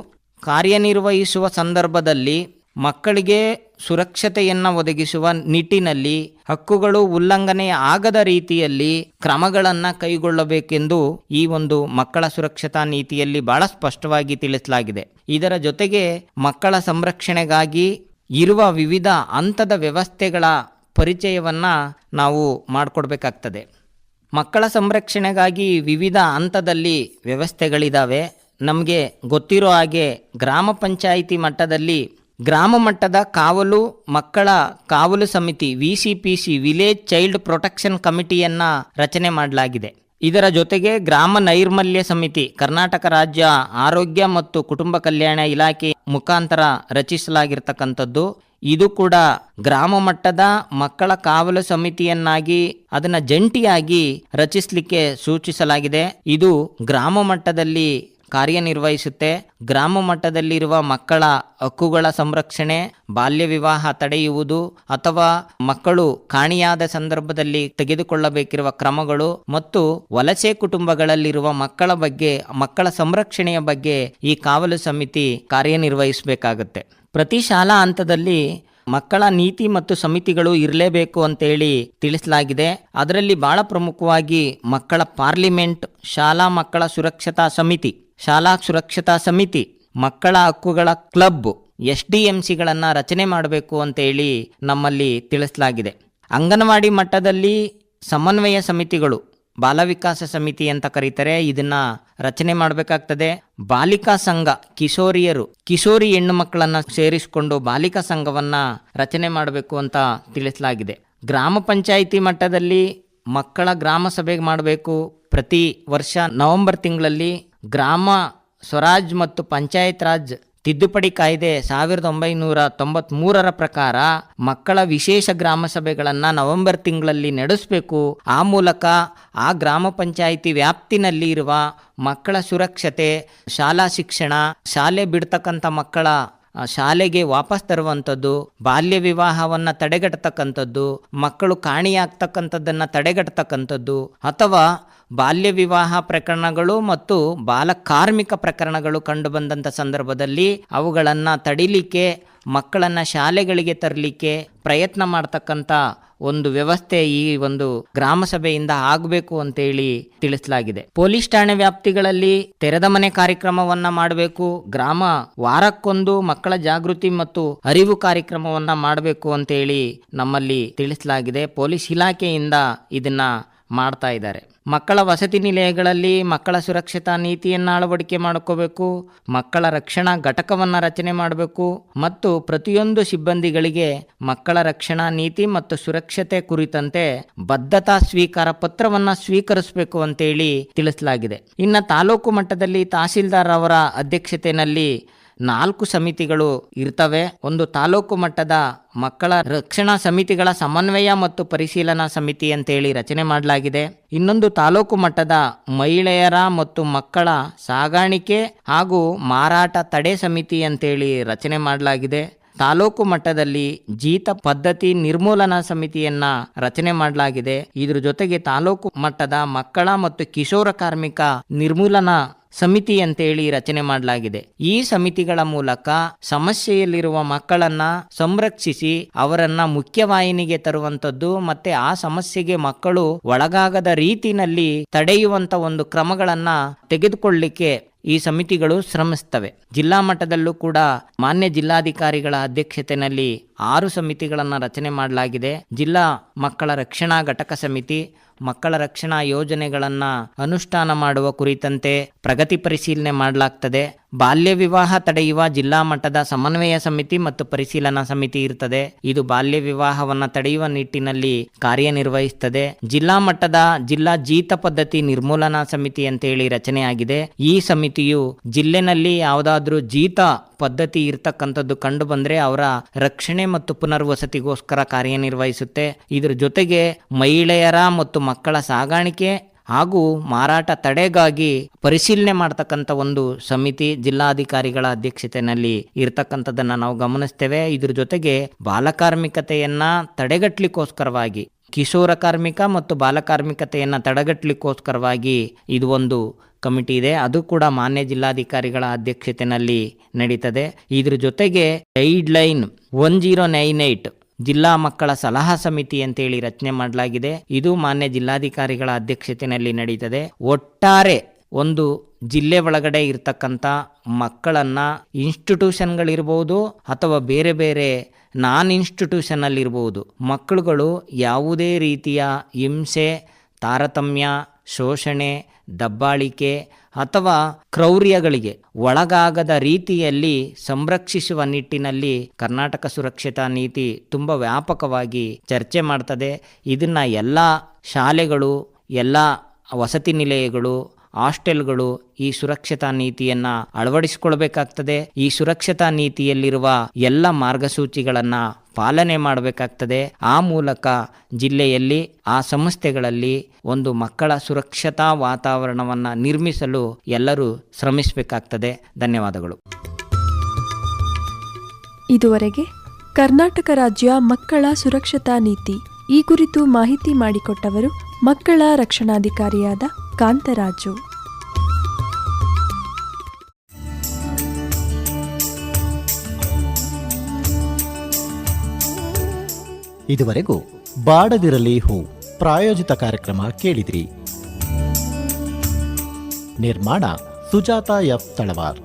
ಕಾರ್ಯನಿರ್ವಹಿಸುವ ಸಂದರ್ಭದಲ್ಲಿ ಮಕ್ಕಳಿಗೆ ಸುರಕ್ಷತೆಯನ್ನು ಒದಗಿಸುವ ನಿಟ್ಟಿನಲ್ಲಿ ಹಕ್ಕುಗಳು ಉಲ್ಲಂಘನೆ ಆಗದ ರೀತಿಯಲ್ಲಿ ಕ್ರಮಗಳನ್ನು ಕೈಗೊಳ್ಳಬೇಕೆಂದು ಈ ಒಂದು ಮಕ್ಕಳ ಸುರಕ್ಷತಾ ನೀತಿಯಲ್ಲಿ ಬಹಳ ಸ್ಪಷ್ಟವಾಗಿ ತಿಳಿಸಲಾಗಿದೆ. ಇದರ ಜೊತೆಗೆ ಮಕ್ಕಳ ಸಂರಕ್ಷಣೆಗಾಗಿ ಇರುವ ವಿವಿಧ ಹಂತದ ವ್ಯವಸ್ಥೆಗಳ ಪರಿಚಯವನ್ನು ನಾವು ಮಾಡಿಕೊಡ್ಬೇಕಾಗ್ತದೆ. ಮಕ್ಕಳ ಸಂರಕ್ಷಣೆಗಾಗಿ ವಿವಿಧ ಹಂತದಲ್ಲಿ ವ್ಯವಸ್ಥೆಗಳಿದ್ದಾವೆ ನಮಗೆ ಗೊತ್ತಿರೋ ಹಾಗೆ ಗ್ರಾಮ ಪಂಚಾಯಿತಿ ಮಟ್ಟದಲ್ಲಿ ಗ್ರಾಮ ಮಟ್ಟದ ಕಾವಲು ಮಕ್ಕಳ ಕಾವಲು ಸಮಿತಿ ವಿ ವಿಲೇಜ್ ಚೈಲ್ಡ್ ಪ್ರೊಟೆಕ್ಷನ್ ಕಮಿಟಿಯನ್ನು ರಚನೆ ಮಾಡಲಾಗಿದೆ. ಇದರ ಜೊತೆಗೆ ಗ್ರಾಮ ನೈರ್ಮಲ್ಯ ಸಮಿತಿ, ಕರ್ನಾಟಕ ರಾಜ್ಯ ಆರೋಗ್ಯ ಮತ್ತು ಕುಟುಂಬ ಕಲ್ಯಾಣ ಇಲಾಖೆ ಮುಖಾಂತರ ರಚಿಸಲಾಗಿರ್ತಕ್ಕಂಥದ್ದು. ಇದು ಕೂಡ ಗ್ರಾಮ ಮಟ್ಟದ ಮಕ್ಕಳ ಕಾವಲು ಸಮಿತಿಯನ್ನಾಗಿ ಅದನ್ನ ಜಂಟಿಯಾಗಿ ರಚಿಸಲಿಕ್ಕೆ ಸೂಚಿಸಲಾಗಿದೆ. ಇದು ಗ್ರಾಮ ಮಟ್ಟದಲ್ಲಿ ಕಾರ್ಯನಿರ್ವಹಿಸುತ್ತೆ. ಗ್ರಾಮ ಮಟ್ಟದಲ್ಲಿರುವ ಮಕ್ಕಳ ಹಕ್ಕುಗಳ ಸಂರಕ್ಷಣೆ, ಬಾಲ್ಯ ವಿವಾಹ ತಡೆಯುವುದು ಅಥವಾ ಮಕ್ಕಳು ಕಾಣಿಯಾದ ಸಂದರ್ಭದಲ್ಲಿ ತೆಗೆದುಕೊಳ್ಳಬೇಕಿರುವ ಕ್ರಮಗಳು ಮತ್ತು ವಲಸೆ ಕುಟುಂಬಗಳಲ್ಲಿರುವ ಮಕ್ಕಳ ಬಗ್ಗೆ, ಮಕ್ಕಳ ಸಂರಕ್ಷಣೆಯ ಬಗ್ಗೆ ಈ ಕಾವಲು ಸಮಿತಿ ಕಾರ್ಯನಿರ್ವಹಿಸಬೇಕಾಗುತ್ತೆ. ಪ್ರತಿ ಶಾಲಾ ಹಂತದಲ್ಲಿ ಮಕ್ಕಳ ನೀತಿ ಮತ್ತು ಸಮಿತಿಗಳು ಇರಲೇಬೇಕು ಅಂತೇಳಿ ತಿಳಿಸಲಾಗಿದೆ. ಅದರಲ್ಲಿ ಬಹಳ ಪ್ರಮುಖವಾಗಿ ಮಕ್ಕಳ ಪಾರ್ಲಿಮೆಂಟ್, ಶಾಲಾ ಮಕ್ಕಳ ಸುರಕ್ಷತಾ ಸಮಿತಿ. ಶಾಲಾ ಸುರಕ್ಷತಾ ಸಮಿತಿ, ಮಕ್ಕಳ ಹಕ್ಕುಗಳ ಕ್ಲಬ್ ಎಸ್ ಡಿ ಎಂ ಸಿಗಳನ್ನು ರಚನೆ ಮಾಡಬೇಕು ಅಂತೇಳಿ ನಮ್ಮಲ್ಲಿ ತಿಳಿಸಲಾಗಿದೆ. ಅಂಗನವಾಡಿ ಮಟ್ಟದಲ್ಲಿ ಸಮನ್ವಯ ಸಮಿತಿಗಳು, ಬಾಲ ವಿಕಾಸ ಸಮಿತಿ ಅಂತ ಕರೀತಾರೆ, ಇದನ್ನ ರಚನೆ ಮಾಡಬೇಕಾಗ್ತದೆ. ಬಾಲಿಕಾ ಸಂಘ ಕಿಶೋರಿಯರು, ಕಿಶೋರಿ ಹೆಣ್ಣು ಮಕ್ಕಳನ್ನ ಸೇರಿಸಿಕೊಂಡು ಬಾಲಿಕಾ ಸಂಘವನ್ನ ರಚನೆ ಮಾಡಬೇಕು ಅಂತ ತಿಳಿಸಲಾಗಿದೆ. ಗ್ರಾಮ ಪಂಚಾಯಿತಿ ಮಟ್ಟದಲ್ಲಿ ಮಕ್ಕಳ ಗ್ರಾಮ ಸಭೆ ಮಾಡಬೇಕು. ಪ್ರತಿ ವರ್ಷ ನವೆಂಬರ್ ತಿಂಗಳಲ್ಲಿ ಗ್ರಾಮ, ಸ್ವರಾಜ್ ಮತ್ತು ಪಂಚಾಯತ್ ರಾಜ್ ತಿದ್ದುಪಡಿ ಕಾಯ್ದೆ ಸಾವಿರದ ಒಂಬೈನೂರ ತೊಂಬತ್ಮೂರರ ಪ್ರಕಾರ ಮಕ್ಕಳ ವಿಶೇಷ ಗ್ರಾಮ ಸಭೆಗಳನ್ನು ನವೆಂಬರ್ ತಿಂಗಳಲ್ಲಿ ನಡೆಸಬೇಕು. ಆ ಮೂಲಕ ಆ ಗ್ರಾಮ ಪಂಚಾಯಿತಿ ವ್ಯಾಪ್ತಿನಲ್ಲಿ ಇರುವ ಮಕ್ಕಳ ಸುರಕ್ಷತೆ, ಶಾಲಾ ಶಿಕ್ಷಣ, ಶಾಲೆ ಬಿಡ್ತಕ್ಕಂಥ ಮಕ್ಕಳ ಶಾಲೆಗೆ ವಾಪಸ್ ತರುವಂಥದ್ದು, ಬಾಲ್ಯ ವಿವಾಹವನ್ನು ತಡೆಗಟ್ಟತಕ್ಕಂಥದ್ದು, ಮಕ್ಕಳು ಕಾಣಿಯಾಗ್ತಕ್ಕಂಥದ್ದನ್ನು ತಡೆಗಟ್ಟತಕ್ಕಂಥದ್ದು ಅಥವಾ ಬಾಲ್ಯ ವಿವಾಹ ಪ್ರಕರಣಗಳು ಮತ್ತು ಬಾಲ ಕಾರ್ಮಿಕ ಪ್ರಕರಣಗಳು ಕಂಡುಬಂದಂಥ ಸಂದರ್ಭದಲ್ಲಿ ಅವುಗಳನ್ನು ತಡಿಲಿಕ್ಕೆ, ಮಕ್ಕಳನ್ನು ಶಾಲೆಗಳಿಗೆ ತರಲಿಕ್ಕೆ ಪ್ರಯತ್ನ ಮಾಡ್ತಕ್ಕಂಥ ಒಂದು ವ್ಯವಸ್ಥೆ ಈ ಒಂದು ಗ್ರಾಮ ಸಭೆಯಿಂದ ಆಗಬೇಕು ಅಂತೇಳಿ ತಿಳಿಸಲಾಗಿದೆ. ಪೊಲೀಸ್ ಠಾಣೆ ವ್ಯಾಪ್ತಿಗಳಲ್ಲಿ ತೆರೆದ ಮನೆ ಕಾರ್ಯಕ್ರಮವನ್ನ ಮಾಡಬೇಕು, ಗ್ರಾಮ ವಾರಕ್ಕೊಂದು ಮಕ್ಕಳ ಜಾಗೃತಿ ಮತ್ತು ಅರಿವು ಕಾರ್ಯಕ್ರಮವನ್ನ ಮಾಡಬೇಕು ಅಂತೇಳಿ ನಮ್ಮಲ್ಲಿ ತಿಳಿಸಲಾಗಿದೆ. ಪೊಲೀಸ್ ಇಲಾಖೆಯಿಂದ ಇದನ್ನ ಮಾಡ್ತಾ ಇದ್ದಾರೆ. ಮಕ್ಕಳ ವಸತಿ ನಿಲಯಗಳಲ್ಲಿ ಮಕ್ಕಳ ಸುರಕ್ಷತಾ ನೀತಿಯನ್ನು ಅಳವಡಿಕೆ ಮಾಡ್ಕೋಬೇಕು, ಮಕ್ಕಳ ರಕ್ಷಣಾ ಘಟಕವನ್ನು ರಚನೆ ಮಾಡಬೇಕು ಮತ್ತು ಪ್ರತಿಯೊಂದು ಸಿಬ್ಬಂದಿಗಳಿಗೆ ಮಕ್ಕಳ ರಕ್ಷಣಾ ನೀತಿ ಮತ್ತು ಸುರಕ್ಷತೆ ಕುರಿತಂತೆ ಬದ್ಧತಾ ಸ್ವೀಕಾರ ಪತ್ರವನ್ನು ಸ್ವೀಕರಿಸಬೇಕು ಅಂತೇಳಿ ತಿಳಿಸಲಾಗಿದೆ. ಇನ್ನು ತಾಲೂಕು ಮಟ್ಟದಲ್ಲಿ ತಹಸೀಲ್ದಾರ್ ಅವರ ಅಧ್ಯಕ್ಷತೆಯಲ್ಲಿ ನಾಲ್ಕು ಸಮಿತಿಗಳು ಇರ್ತವೆ. ಒಂದು ತಾಲೂಕು ಮಟ್ಟದ ಮಕ್ಕಳ ರಕ್ಷಣಾ ಸಮಿತಿಗಳ ಸಮನ್ವಯ ಮತ್ತು ಪರಿಶೀಲನಾ ಸಮಿತಿ ಅಂತೇಳಿ ರಚನೆ ಮಾಡಲಾಗಿದೆ. ಇನ್ನೊಂದು ತಾಲೂಕು ಮಟ್ಟದ ಮಹಿಳೆಯರ ಮತ್ತು ಮಕ್ಕಳ ಸಾಗಾಣಿಕೆ ಹಾಗೂ ಮಾರಾಟ ತಡೆ ಸಮಿತಿ ಅಂತೇಳಿ ರಚನೆ ಮಾಡಲಾಗಿದೆ. ತಾಲೂಕು ಮಟ್ಟದಲ್ಲಿ ಜೀತ ಪದ್ಧತಿ ನಿರ್ಮೂಲನಾ ಸಮಿತಿಯನ್ನ ರಚನೆ ಮಾಡಲಾಗಿದೆ. ಇದ್ರ ಜೊತೆಗೆ ತಾಲೂಕು ಮಟ್ಟದ ಮಕ್ಕಳ ಮತ್ತು ಕಿಶೋರ ಕಾರ್ಮಿಕ ನಿರ್ಮೂಲನಾ ಸಮಿತಿ ಅಂತೇಳಿ ರಚನೆ ಮಾಡಲಾಗಿದೆ. ಈ ಸಮಿತಿಗಳ ಮೂಲಕ ಸಮಸ್ಯೆಯಲ್ಲಿರುವ ಮಕ್ಕಳನ್ನ ಸಂರಕ್ಷಿಸಿ ಅವರನ್ನ ಮುಖ್ಯವಾಹಿನಿಗೆ ತರುವಂತದ್ದು ಮತ್ತೆ ಆ ಸಮಸ್ಯೆಗೆ ಮಕ್ಕಳು ಒಳಗಾಗದ ರೀತಿನಲ್ಲಿ ತಡೆಯುವಂತ ಒಂದು ಕ್ರಮಗಳನ್ನ ತೆಗೆದುಕೊಳ್ಳಿಕ್ಕೆ ಈ ಸಮಿತಿಗಳು ಶ್ರಮಿಸ್ತವೆ. ಜಿಲ್ಲಾ ಮಟ್ಟದಲ್ಲೂ ಕೂಡ ಮಾನ್ಯ ಜಿಲ್ಲಾಧಿಕಾರಿಗಳ ಅಧ್ಯಕ್ಷತೆಯಲ್ಲಿ ಆರು ಸಮಿತಿಗಳನ್ನು ರಚನೆ ಮಾಡಲಾಗಿದೆ. ಜಿಲ್ಲಾ ಮಕ್ಕಳ ರಕ್ಷಣಾ ಘಟಕ ಸಮಿತಿ, ಮಕ್ಕಳ ರಕ್ಷಣಾ ಯೋಜನೆಗಳನ್ನು ಅನುಷ್ಠಾನ ಮಾಡುವ ಕುರಿತಂತೆ ಪ್ರಗತಿ ಪರಿಶೀಲನೆ ಮಾಡಲಾಗ್ತದೆ. ಬಾಲ್ಯ ವಿವಾಹ ತಡೆಯುವ ಜಿಲ್ಲಾ ಮಟ್ಟದ ಸಮನ್ವಯ ಸಮಿತಿ ಮತ್ತು ಪರಿಶೀಲನಾ ಸಮಿತಿ ಇರ್ತದೆ. ಇದು ಬಾಲ್ಯ ವಿವಾಹವನ್ನು ತಡೆಯುವ ನಿಟ್ಟಿನಲ್ಲಿ ಕಾರ್ಯನಿರ್ವಹಿಸುತ್ತದೆ ಜಿಲ್ಲಾ ಮಟ್ಟದ ಜಿಲ್ಲಾ ಜೀತ ಪದ್ಧತಿ ನಿರ್ಮೂಲನಾ ಸಮಿತಿ ಅಂತೇಳಿ ರಚನೆಯಾಗಿದೆ ಈ ಸಮಿತಿಯು ಜಿಲ್ಲೆನಲ್ಲಿ ಯಾವುದಾದ್ರೂ ಜೀತ ಪದ್ಧತಿ ಇರ್ತಕ್ಕಂಥದ್ದು ಕಂಡು ಬಂದ್ರೆ ಅವರ ರಕ್ಷಣೆ ಮತ್ತು ಪುನರ್ವಸತಿಗೋಸ್ಕರ ಕಾರ್ಯನಿರ್ವಹಿಸುತ್ತೆ. ಇದರ ಜೊತೆಗೆ ಮಹಿಳೆಯರ ಮತ್ತು ಮಕ್ಕಳ ಸಾಗಾಣಿಕೆ ಹಾಗೂ ಮಾರಾಟ ತಡೆಗಾಗಿ ಪರಿಶೀಲನೆ ಮಾಡ್ತಕ್ಕಂಥ ಒಂದು ಸಮಿತಿ ಜಿಲ್ಲಾಧಿಕಾರಿಗಳ ಅಧ್ಯಕ್ಷತೆಯಲ್ಲಿ ಇರತಕ್ಕಂಥದ್ದನ್ನು ನಾವು ಗಮನಿಸ್ತೇವೆ. ಇದ್ರ ಜೊತೆಗೆ ಬಾಲಕಾರ್ಮಿಕತೆಯನ್ನ ತಡೆಗಟ್ಟಲಿಕ್ಕೋಸ್ಕರವಾಗಿ, ಕಿಶೋರ ಕಾರ್ಮಿಕ ಮತ್ತು ಬಾಲಕಾರ್ಮಿಕತೆಯನ್ನು ತಡೆಗಟ್ಟಲಿಕ್ಕೋಸ್ಕರವಾಗಿ ಇದು ಒಂದು ಕಮಿಟಿ ಇದೆ. ಅದು ಕೂಡ ಮಾನ್ಯ ಜಿಲ್ಲಾಧಿಕಾರಿಗಳ ಅಧ್ಯಕ್ಷತೆಯಲ್ಲಿ ನಡೀತದೆ. ಇದ್ರ ಜೊತೆಗೆ guideline one zero nine eight ಜಿಲ್ಲಾ ಮಕ್ಕಳ ಸಲಹಾ ಸಮಿತಿ ಅಂತೇಳಿ ರಚನೆ ಮಾಡಲಾಗಿದೆ. ಇದು ಮಾನ್ಯ ಜಿಲ್ಲಾಧಿಕಾರಿಗಳ ಅಧ್ಯಕ್ಷತೆಯಲ್ಲಿ ನಡೀತದೆ. ಒಟ್ಟಾರೆ ಒಂದು ಜಿಲ್ಲೆ ಒಳಗಡೆ ಇರತಕ್ಕಂಥ ಮಕ್ಕಳನ್ನ ಇನ್ಸ್ಟಿಟ್ಯೂಷನ್ಗಳಿರ್ಬೋದು ಅಥವಾ ಬೇರೆ ಬೇರೆ ನಾನ್ ಇನ್ಸ್ಟಿಟ್ಯೂಷನಲ್ಲಿರ್ಬೋದು. ಮಕ್ಕಳುಗಳು ಯಾವುದೇ ರೀತಿಯ ಹಿಂಸೆ, ತಾರತಮ್ಯ ಶೋಷಣೆ, ದಬ್ಬಾಳಿಕೆ ಅಥವಾ ಕ್ರೌರ್ಯಗಳಿಗೆ ಒಳಗಾಗದ ರೀತಿಯಲ್ಲಿ ಸಂರಕ್ಷಿಸುವ ನಿಟ್ಟಿನಲ್ಲಿ ಕರ್ನಾಟಕ ಸುರಕ್ಷತಾ ನೀತಿ ತುಂಬ ವ್ಯಾಪಕವಾಗಿ ಚರ್ಚೆ ಮಾಡ್ತದೆ. ಇದನ್ನು ಎಲ್ಲ ಶಾಲೆಗಳು, ಎಲ್ಲ ವಸತಿ ನಿಲಯಗಳು ಹಾಸ್ಟೆಲ್ಗಳು ಈ ಸುರಕ್ಷತಾ ನೀತಿಯನ್ನ ಅಳವಡಿಸಿಕೊಳ್ಬೇಕಾಗ್ತದೆ. ಈ ಸುರಕ್ಷತಾ ನೀತಿಯಲ್ಲಿರುವ ಎಲ್ಲ ಮಾರ್ಗಸೂಚಿಗಳನ್ನು ಪಾಲನೆ ಮಾಡಬೇಕಾಗ್ತದೆ. ಆ ಮೂಲಕ ಜಿಲ್ಲೆಯಲ್ಲಿ, ಆ ಸಂಸ್ಥೆಗಳಲ್ಲಿ ಒಂದು ಮಕ್ಕಳ ಸುರಕ್ಷತಾ ವಾತಾವರಣವನ್ನು ನಿರ್ಮಿಸಲು ಎಲ್ಲರೂ ಶ್ರಮಿಸಬೇಕಾಗ್ತದೆ. ಧನ್ಯವಾದಗಳು. ಇದುವರೆಗೆ ಕರ್ನಾಟಕ ರಾಜ್ಯ ಮಕ್ಕಳ ಸುರಕ್ಷತಾ ನೀತಿ ಈ ಕುರಿತು ಮಾಹಿತಿ ಮಾಡಿಕೊಟ್ಟವರು ಮಕ್ಕಳ ರಕ್ಷಣಾಧಿಕಾರಿಯಾದ ಕಾಂತರಾಜು. ಇದುವರೆಗೂ ಬಾಡದಿರಲಿ ಹೂ ಪ್ರಾಯೋಜಿತ ಕಾರ್ಯಕ್ರಮ ಕೇಳಿದ್ರಿ. ನಿರ್ಮಾಣ ಸುಜಾತ ಎಫ್ ತಳವಾರ್.